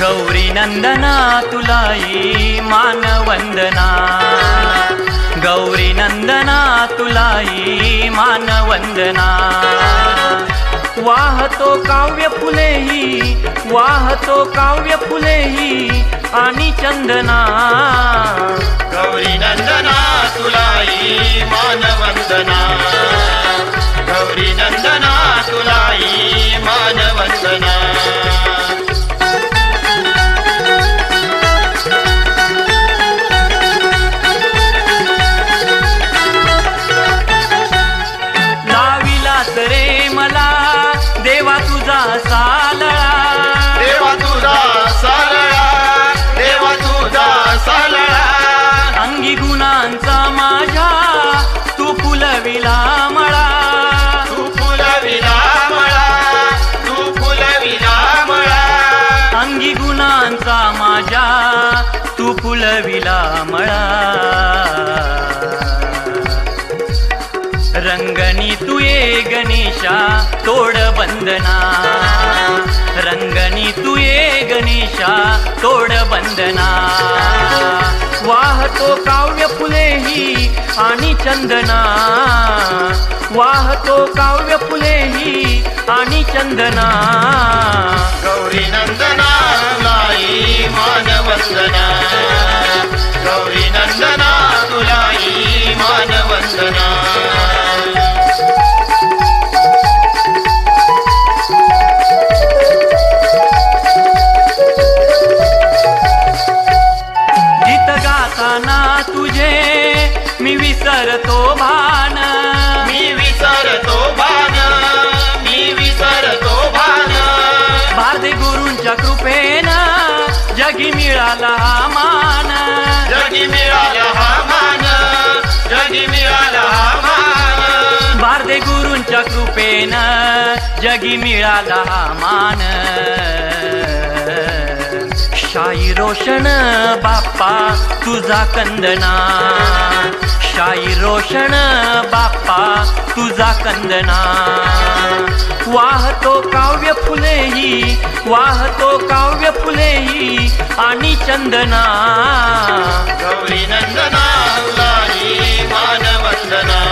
गौरी नंदना तुलाई मानवंदना गौरी नंदना तुलाई मानवंदना वाहतो काव्य फुलेही वाहतो काव्य फुलेही आणि चंदना. गौरी नंदना तुलाई मानवंदना. गौरी नंदना तुलाई मानवंदना. माझ्या तू फुलविला मळा. तू फुलविला मळा तू फुलविला मळा. अंगी गुणांचा माझ्या तू फुलविला मळा. रंगणी तू ये गणेशा तोड बंदना. रंगणी तू ये गणेशा तोड बंदना. चंदना. वाहतो काव्य फुलेही आणि चंदना. गौरी नंदना. विसरतो भान. मी विसरतो भान. मी विसरतो भान. भारती गुरूंच्या कृपेनं जगी मिळाला हा मान. जगी मिळाला हा मान. जगी मिळाला हा मान. भारती गुरूंच्या कृपेनं जगी मिळाला हा मान. शाई रोशन बाप्पा तुझा कंदना. पोषण बाप्पा तुझा कंदना. वाहतो काव्य फुलेही वाहतो काव्य फुलेही आणि चंदना. गौरी नंदना मानवंदना.